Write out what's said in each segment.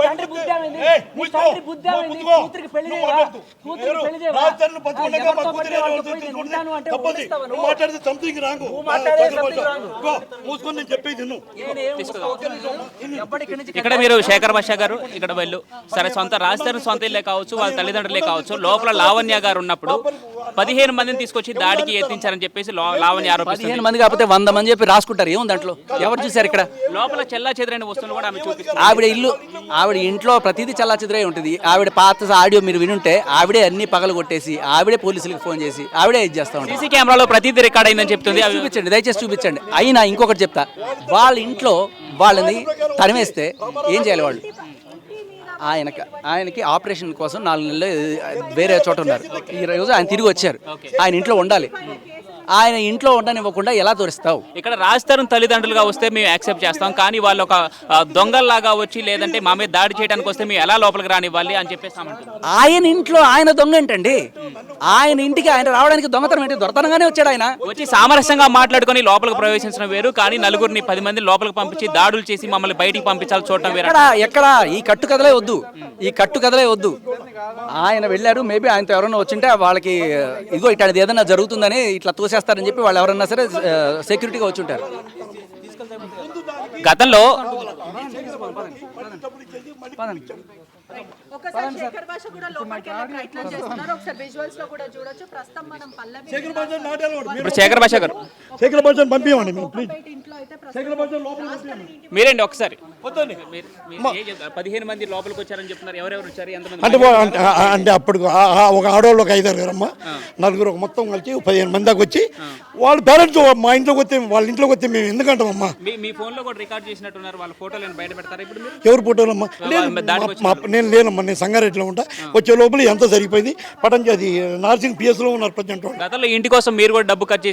తండ్రి బుద్ధి ఏమైంది? నీ తండ్రి బుద్ధి ఏమైంది? కూతురికి పెళ్ళి చేయవా? కూతురికి? పెళ్ళి చేయవా? బతుకుండగా మా కూతురు అంటే తప్పది. నువ్వు? మాట్లాడితే సంథింగ్ రాంగ్. మూసుకొని నేను చెప్పేది ఇక్కడ మీరు శేఖర్ భాష గారు ఇక్కడ వెళ్ళు సరే సొంత రాజధాని సొంత ఇల్లే కావచ్చు వాళ్ళ తల్లిదండ్రులే కావచ్చు లోపల లావణ్య గారు ఉన్నప్పుడు పదిహేను మందిని తీసుకొచ్చి దాడికి యత్నించారని చెప్పేసి లావణ్య ఆరోపిస్తుంది. పదిహేను మంది కాకపోతే వంద మంది చెప్పి రాసుకుంటారు. ఏముంది దాంట్లో? ఎవరు చూశారు ఇక్కడ? లోపల చెల్లా చెదరైన వస్తువులు కూడా ఆమె చూపిస్తుంది. ఆవిడ ఇల్లు ఆవిడ ఇంట్లో ప్రతిదీ చల్లా చెదిరే ఉంటుంది. ఆవిడ పాత ఆడియో మీరు వినుంటే ఆవిడే అన్ని పగలు కొట్టేసి ఆవిడే పోలీసులకు ఫోన్ చేసి ఆవిడే ఇది చేస్తా ఉంటారు. సీసీ కెమెరాలో ప్రతిదీ రికార్డ్ అయిందని చెప్తుంది. అవి చూపించండి దయచేసి చూపించండి. అయినా ఇంకొకటి చెప్తా. వాళ్ళ ఇంట్లో వాళ్ళని తరిమేస్తే ఏం చేయాలి వాళ్ళు? ఆయనకి ఆయనకి ఆపరేషన్ కోసం నాలుగు నెలలు వేరే చోట ఉన్నారు. ఈ రోజు ఆయన తిరిగి వచ్చారు. ఆయన ఇంట్లో ఉండాలి. ఆయన ఇంట్లో ఉండనివ్వకుండా ఎలా తోరిస్తావు? ఇక్కడ రాజతరుణ్ తల్లిదండ్రులుగా వస్తే మేము యాక్సెప్ట్ చేస్తాం కానీ వాళ్ళు ఒక దొంగల్లాగా వచ్చి లేదంటే మా మీద దాడి చేయడానికి వస్తే మేము ఎలా లోపలికి రానివ్వాలి అని చెప్పేస్తామంటుంది ఆయన ఇంట్లో ఆయన దొంగ ఏంటండి? ఆయన ఇంటికి ఆయన రావడానికి దొంగతనం ఏంటి? దొరతనంగానే వచ్చాడు ఆయన. వచ్చి సామరస్యంగా మాట్లాడుకొని లోపలికి ప్రవేశించడం వేరు కానీ నలుగురిని పది మంది లోపలికి పంపించి దాడులు చేసి మమ్మల్ని బయటికి పంపించాలి చూడటం వేరు. ఎక్కడ ఎక్కడ? ఈ కట్టు కథలే వద్దు. ఈ కట్టు కథలే వద్దు. ఆయన వెళ్ళారు మేబీ ఆయనతో ఎవరైనా వచ్చింటే వాళ్ళకి ఇదిగో ఇట్లాంటిది ఏదైనా జరుగుతుందని ఇట్లా తోసేస్తారని చెప్పి వాళ్ళు ఎవరన్నా సరే సెక్యూరిటీగా వచ్చి ఉంటారు గతంలో ఒకసారి శేఖర్ భాష కూడా లోపలికి వెళ్ళే ప్రయత్నం చేస్తున్నారు. ఒకసారి విజువల్స్లో కూడా చూడొచ్చు. ప్రస్తుతం మనం పల్లవి శేఖర్ భాష నాటాలి వాడు. ఇప్పుడు శేఖర్ భాష గారు. శేఖర్ భాష పంపించండి మేము ప్లీజ్ బయట ఇంట్లో అయితే శేఖర్ భాష లోపల పంపించండి మీరేండి ఒకసారి? పదిహేను మంది లోపలికి వచ్చారని చెప్తున్నారు. ఎవరెవరు వచ్చారు? ఎంతమంది అంటే అంటే అప్పుడు ఒక ఆడవాళ్ళు ఒక ఐదారు గారమ్మ. నలుగురు ఒక మొత్తం కలిసి పదిహేను మంది దాకా వచ్చి వాళ్ళ పేరెంట్స్ మా ఇంట్లోకి వస్తే వాళ్ళ ఇంట్లోకి వస్తే మేము ఎందుకంటామమ్మా? మీ మీ ఫోన్లో కూడా రికార్డ్ చేసినట్టున్నారు. వాళ్ళ ఫోటోలను బయట పెడతారా ఇప్పుడు ఎవరు ఫోటోలమ్మా లేదు, దాడికి మా- మా- నేను లేనమ్మా నేను సంగారెడ్డిలో ఉంటా. వచ్చే లోపల ఎంత సరిపోయింది పటంచి అది నార్సింగ్ పిఎస్లో ఉన్నారు ప్రజెంట్ గతంలో ఇంటి కోసం మీరు కూడా డబ్బు ఖర్చు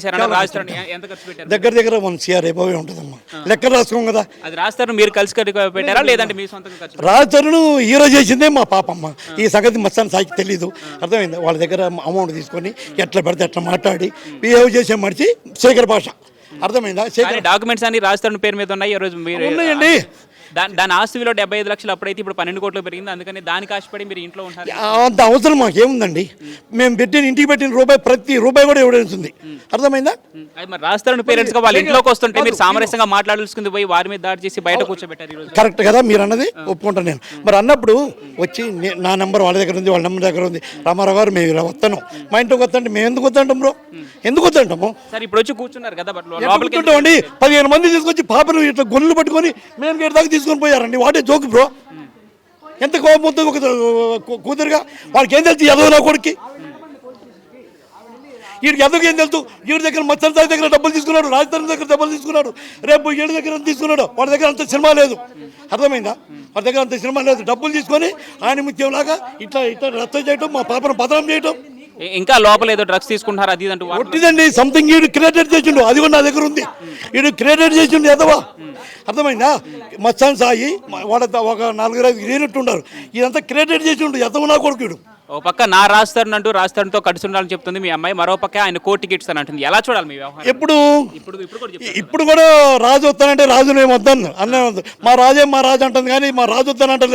పెట్టారు. దగ్గర దగ్గర వన్ సిఆర్ అయిపోయి ఉంటుందమ్మా. లెక్క రాసుకోం కదా. అది రాజస్థాన్ మీరు కలిసి పెట్టారా లేదంటే మీ సొంతంగా రాజతరును హీరో చేసిందే మా పాపమ్మ. ఈ సంగతి మస్తాన్ సాయికి తెలీదు. అర్థమైంది? వాళ్ళ దగ్గర అమౌంట్ తీసుకొని ఎట్లా పడితే ఎట్లా మాట్లాడి బిహేవ్ చేసే మనిషి శేఖర్ భాష. అర్థమైందా? డాక్యుమెంట్స్ అన్ని రాజస్థాన్ పేరు మీద ఉన్నాయి. ఈ రోజు మీరు ఉన్నాయండి. దాని దాని ఆస్తి విలువ డెబ్బై ఐదు లక్షలు అప్పుడైతే ఇప్పుడు పన్నెండు కోట్లు పెరిగింది. అందుకని దానికి ఆశపడి మీరు ఇంట్లో ఉంటారు. అంత అవసరం మాకేముందండి? మేము పెట్టిన ఇంటికి పెట్టిన రూపాయి ప్రతి రూపాయి కూడా ఉంది. అర్థమైందా? అది మరి రాజస్థాన్ పేరెంట్స్గా వాళ్ళ ఇంట్లోకి వస్తుంటే మీరు సామరస్యంగా మాట్లాడాల్సింది పోయి వారి మీద దాడి చేసి బయట కూర్చోబెట్టారు కరెక్ట్ కదా మీరు అన్నది ఒప్పుకుంటాను నేను. మరి అన్నప్పుడు వచ్చి నే- నెంబర్ వాళ్ళ దగ్గర ఉంది వాళ్ళ నెంబర్ దగ్గర ఉంది. రామారావు గారు మేము ఇలా వస్తాను మా ఇంట్లోకి వస్తాంటే మేము ఎందుకు వద్దంటాం బ్రో? ఎందుకు వద్దంటాము సరే ఇప్పుడు వచ్చి కూర్చున్నారు కదా బట్ లోపలికి పదిహేను మంది తీసుకొచ్చి పాపను ఇట్లా గొల్లు పట్టుకొని గేట్ దాకా తీసుకొని పోయారండి. What a joke bro. ఎంత కోపం వస్తుంది ఒక కూతురుగా. వాడికి ఏం తెలుసు ఎదవ నా కొడుక్కి? వీడికి ఎదవకి ఏం తెలుసు? వీడి దగ్గర మత్సర సాయి దగ్గర డబ్బులు తీసుకున్నాడు రాజధాని దగ్గర డబ్బులు తీసుకున్నాడు రేపు వీడి దగ్గర తీసుకున్నాడు. వాడి దగ్గర అంత సినిమా లేదు. అర్థమైందా? వాడి దగ్గర అంత సినిమా లేదు. డబ్బులు తీసుకొని ఆయన ముత్యంలాగా ఇట్లా ఇట్లా రచ్చ చేయటం మా పాపను బదనం చేయటం. ఇంకా లోపల ఏదో డ్రగ్స్ తీసుకుంటున్నారు అది ఇది అంటూ ఒట్టిదండి సంథింగ్ ఈడు క్రియేటెడ్ చేసిండు. అది కూడా నా దగ్గర ఉంది. ఈడు క్రియేటెడ్ చేసిండు ఎదవా? అర్థమైందా? మత్సాన్ సాయి వాడ ఒక నాలుగు ఐదు ఉన్నారు ఇదంతా క్రియేటెడ్ చేసిండు ఎదవ నా కొడుకు ఓ పక్క నా రాజస్థాన్తో కలిసి ఉండాలని చెప్తుంది మీ అమ్మాయి మరో పక్క ఆయన కోర్టు టికెట్స్ అని అంటుంది. ఎలా చూడాలి మీ వ్యవహారం? ఎప్పుడు? ఇప్పుడు ఇప్పుడు కూడా రాజు వస్తానంటే రాజును ఏం వద్దాను అన్న మా రాజే మా రాజు అంటుంది కానీ మా రాజు వస్తానంటే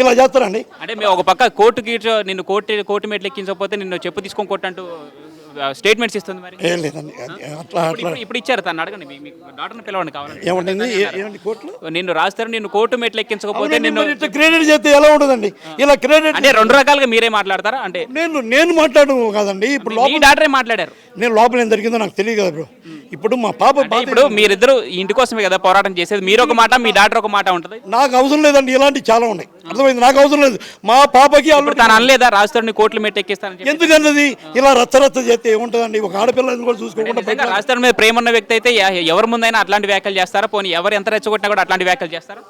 ఇలా చేస్తారండి. అంటే మేము ఒక పక్క కోర్టు గీట్ నిన్ను కోర్టు కోర్టు మెట్లు ఎక్కించకపోతే నిన్ను చెప్పు తీసుకొని కొట్టంటూ స్టేట్మెంట్స్ ఇస్తుంది మరి? ఏం లేదండి. అట్లా ఇప్పుడు- అట్లా ఇప్పుడు ఇప్పుడు ఇచ్చారు తను అడగండి. మీ మీ డాక్టర్ని పిలవండి కావాలంటే. ఏమంటుంది ఏ- ఏమండి కోర్టులో నిన్ను రాస్తారు నిన్ను కోర్టు మెట్లు ఎక్కించకపోతే నిన్ను ఇట్లా క్రియేటెడ్ చేస్తే ఎలా ఉంటుందండి? ఇలా క్రియేటెడ్ అంటే రెండు రకాలుగా మీరే మాట్లాడతారా? అంటే నేను నేను మాట్లాడను కాదండి. ఇప్పుడు మీ లోపల డాక్టరే మాట్లాడారు? నేను లోపల ఏం జరిగిందో నాకు తెలియదు కదా బ్రో. ఇప్పుడు మా పాప బాధ ఇప్పుడు మీరిద్దరు ఇంటి కోసమే కదా పోరాటం చేసేది? మీరు ఒక మాట మీ డాక్టర్ ఒక మాట ఉంటుంది? నాకు అవసరం లేదండి ఇలాంటి చాలా ఉన్నాయి. అర్థమైంది? నాకు అవసరం లేదు. మా పాపకి ఇప్పుడు తను అనలేదా? రాజస్థాన్ని కోర్టులు మెట్లు ఎక్కిస్తానని చెప్పి? ఎందుకన్నది? ఇలా రచ్చ రచ్చ చేస్తే ఏముంటుందండి? ఒక ఆడపిల్లని కూడా చూసుకోకుండా రాజస్థాన్ మీద ప్రేమ ఉన్న వ్యక్తి అయితే ఎవరి ముందైనా అట్లాంటి వ్యాఖ్యలు చేస్తారా? పోనీ ఎవరు ఎంత రెచ్చగొట్టినా కూడా అట్లాంటి వ్యాఖ్యలు చేస్తారా?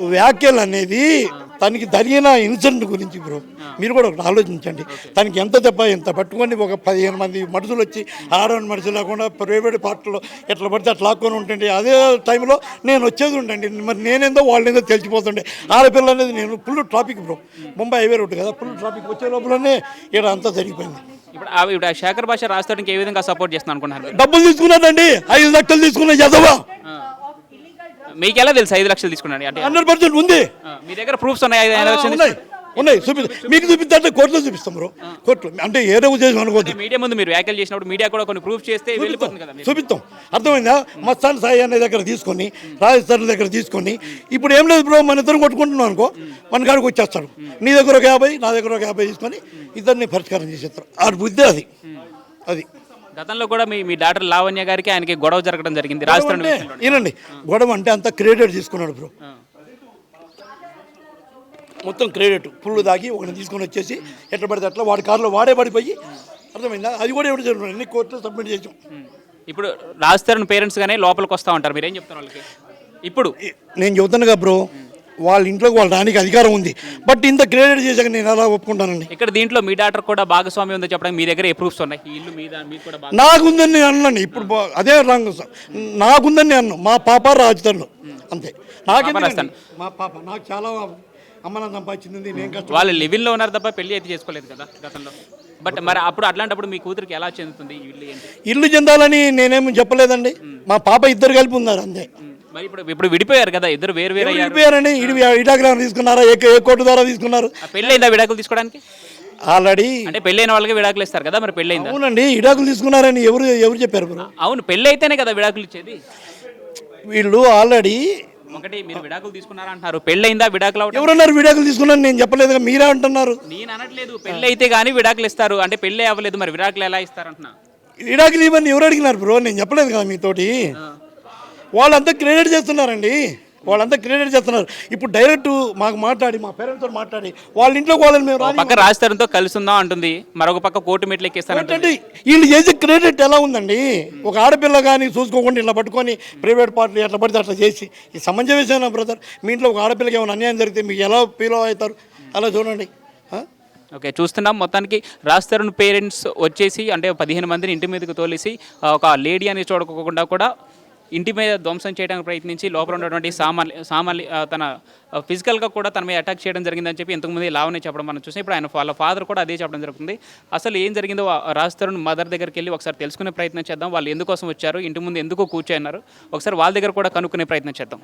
వ్యాఖ్యలు అనేది తనకి జరిగిన ఇన్సిడెంట్ గురించి బ్రో. మీరు కూడా ఒకటి ఆలోచించండి. తనకి ఎంత దెబ్బ ఎంత పట్టుకొని ఒక పదిహేను మంది మనుషులు వచ్చి ఆడవాడి మనుషులు లేకుండా ప్రైవేట్ పార్టీలో ఎట్లా పడితే అట్లా లాక్కొని ఉంటుండే అదే టైంలో నేను వచ్చేది ఉండండి. మరి నేనేందో వాళ్ళేందో తెలిసిపోతుండే. ఆడపిల్ల అనేది నేను full traffic bro. Mumbai highway road కదా ఫుల్ ట్రాఫిక్. వచ్చే లోపలనే ఇక్కడ అంతా జరిగిపోయింది. ఇప్పుడు ఆ- ఇప్పుడు శేఖర్ భాష రాజస్థానికి ఏ విధంగా సపోర్ట్ చేస్తున్నాను అనుకుంటున్నారు డబ్బులు తీసుకున్నాడండి. ఐదు లక్షలు తీసుకున్న చదవా మీకు ఎలా తెలుసు? ఐదు లక్షలు తీసుకున్నాడు అంటే హండ్రెడ్ పర్సెంట్ ఉంది. మీ దగ్గర ప్రూఫ్స్ ఉన్నాయి? ఐదు ఐదు లక్షలు ఉన్నాయి. ఉన్నాయి. చూపి మీకు చూపిద్దంటే కోర్టులో చూపిస్తాం బ్రో. కోర్టులో. అంటే ఏదో ఉద్దేశం అనుకోవద్దు. మీడియా ముందు మీరు వ్యాఖ్యలు చేసినప్పుడు మీడియా కూడా కొన్ని ప్రూఫ్ చేస్తే వెళ్ళిపోతుంది కదా. చూపిస్తాం. అర్థమైందా? మస్తాన్ సాయి అనే దగ్గర తీసుకొని రాజస్థాన్ దగ్గర తీసుకొని ఇప్పుడు ఏం లేదు బ్రో మన ఇద్దరు కొట్టుకుంటున్నాం అనుకో మన కాడికి వచ్చేస్తాడు. నీ దగ్గర ఒక యాభై నా దగ్గర ఒక యాభై తీసుకొని ఇద్దరిని పరిష్కారం చేసేస్తారు. ఆ బుద్ధి అది. అది. గతంలో కూడా మీ మీ డాక్టర్ లావణ్య గారికి ఆయనకి గొడవ జరగడం జరిగింది. రాజస్థాన్ వినండి గొడవ అంటే అంత క్రెడిట్ తీసుకున్నాడు బ్రో. మొత్తం క్రెడిట్ ఫుల్ దాగి ఒకరిని తీసుకొని వచ్చేసి ఎట్లా పడితే అట్లా వాడి కారులో వాడే పడిపోయి అర్థమైందా? అది కూడా ఎవరు జరుగుతుంది? అన్ని కోర్టులో సబ్మిట్ చేసాం. ఇప్పుడు రాజస్థాన్ పేరెంట్స్ గానే లోపలికి వస్తా ఉంటారు. మీరు ఏం చెప్తారు వాళ్ళకి? ఇప్పుడు నేను చెబుతానుగా బ్రో వాళ్ళ ఇంట్లోకి వాళ్ళ రానికి అధికారం ఉంది. బట్ ఇంత క్రెడిట్ చేశాక నేను ఎలా ఒప్పుకుంటానండి? ఇక్కడ దీంట్లో మీ డాక్టర్ కూడా భాగస్వామ్యం ఉందో చెప్పడానికి మీ దగ్గర ప్రూఫ్స్ ఉన్నాయి. ఈ ఇల్లు మీద మీకు కూడా బాగా నాకుందని నేను అన్నాను ఇప్పుడు బా- అదే రాంగ్ సార్. నాకుందని నేను అన్నాను. మా పాప రాజధానిలో. అంతే. నాకెందుకండి? రాజధాని. మా పాప. నాకు చాలా అమ్మ నాన్న సంపాదించింది నేను కష్టం వాళ్ళు లివిన్లో ఉన్నారు తప్ప పెళ్ళి అయితే చేసుకోలేదు కదా గతంలో. బట్ మరి అప్పుడు అట్లాంటప్పుడు మీ కూతురికి ఎలా చెందుతుంది ఈ ఇల్లు ఏంటి? ఇల్లు చెందాలని నేనేమి చెప్పలేదండి. మా పాప ఇద్దరు కలిపి ఉన్నారు అంతే. మరి ఇప్పుడు ఇప్పుడు విడిపోయారు కదా ఇద్దరు వేరు వేరు ఇడి ఇటాగ్రామ్ తీసుకున్నారా? ఏ కోర్టు ద్వారా తీసుకున్నారు? పెళ్ళైందా విడాకులు తీసుకోవడానికి? ఆల్రెడీ అంటే పెళ్ళైన వాళ్ళకి విడాకులు ఇస్తారు కదా మరి పెళ్ళైందా? అవునండి ఇడాకులు తీసుకున్నారని ఎవరు ఎవరు చెప్పారు బ్రో అవును పెళ్ళి అయితేనే కదా విడాకులు ఇచ్చేది. వీళ్ళు ఆల్రెడీ ఒకటి మీరు విడాకులు తీసుకున్నారా అంటారు పెళ్ళైందా విడాకులు ఎవరన్నారు విడాకులు తీసుకున్నారని నేను చెప్పలేదుగా మీరే అంటున్నారు. నేను అనట్లేదు పెళ్ళి అయితే కానీ విడాకులు ఇస్తారు. అంటే పెళ్ళి అవ్వలేదు మరి విడాకులు ఎలా ఇస్తారు అంటున్నా విడాకులు ఇవన్నీ ఎవరు అడిగినారు బ్రో? నేను చెప్పలేదు కదా మీతోటి. వాళ్ళంతా క్రెడిట్ చేస్తున్నారండి. వాళ్ళంతా క్రెడిట్ చేస్తున్నారు. ఇప్పుడు డైరెక్ట్ మాకు మాట్లాడి మా పేరెంట్స్తో మాట్లాడి వాళ్ళ ఇంట్లో వాళ్ళని మేము పక్క రాజధానితో కలిసి ఉందాం అంటుంది. మరొక పక్క కోర్టు మెట్లు ఎక్కిస్తానంటుంది. అంటే వీళ్ళు చేసే క్రెడిట్ ఎలా ఉందండి? ఒక ఆడపిల్ల కానీ చూసుకోకుండా ఇట్లా పట్టుకొని ప్రైవేట్ పార్టీ ఎట్లా పడితే అట్లా చేసి ఈ సమంజసమేనా బ్రదర్ మీ ఇంట్లో ఒక ఆడపిల్లకి ఏమైనా అన్యాయం జరిగితే మీకు ఎలా ఫీల్ అవుతారు? అలా చూడండి? ఓకే చూస్తున్నాం. మొత్తానికి రాజ్ తరుణ్ పేరెంట్స్ వచ్చేసి అంటే పదిహేను మందిని ఇంటి మీదకి తోలేసి ఒక లేడీ అని చూడకోకుండా కూడా ఇంటి మీద ధ్వంసం చేయడానికి ప్రయత్నించి లోపల ఉన్నటువంటి సామాన్ సామాన్ తన ఫిజికల్గా కూడా తన మీద అటాక్ చేయడం జరిగిందని చెప్పి ఇంతకుముందు లావనే చెప్పడం మనం చూసాం. ఇప్పుడు ఆయన వాళ్ళ ఫాదర్ కూడా అదే చెప్పడం జరుగుతుంది. అసలు ఏం జరిగిందో రాజ్ తరుణ్ మదర్ దగ్గరికి వెళ్ళి ఒకసారి తెలుసుకునే ప్రయత్నం చేద్దాం. వాళ్ళు ఎందుకోసం వచ్చారు? ఇంటి ముందు ఎందుకు కూర్చోన్నారు? ఒకసారి వాళ్ళ దగ్గర కూడా కనుక్కునే ప్రయత్నం చేద్దాం.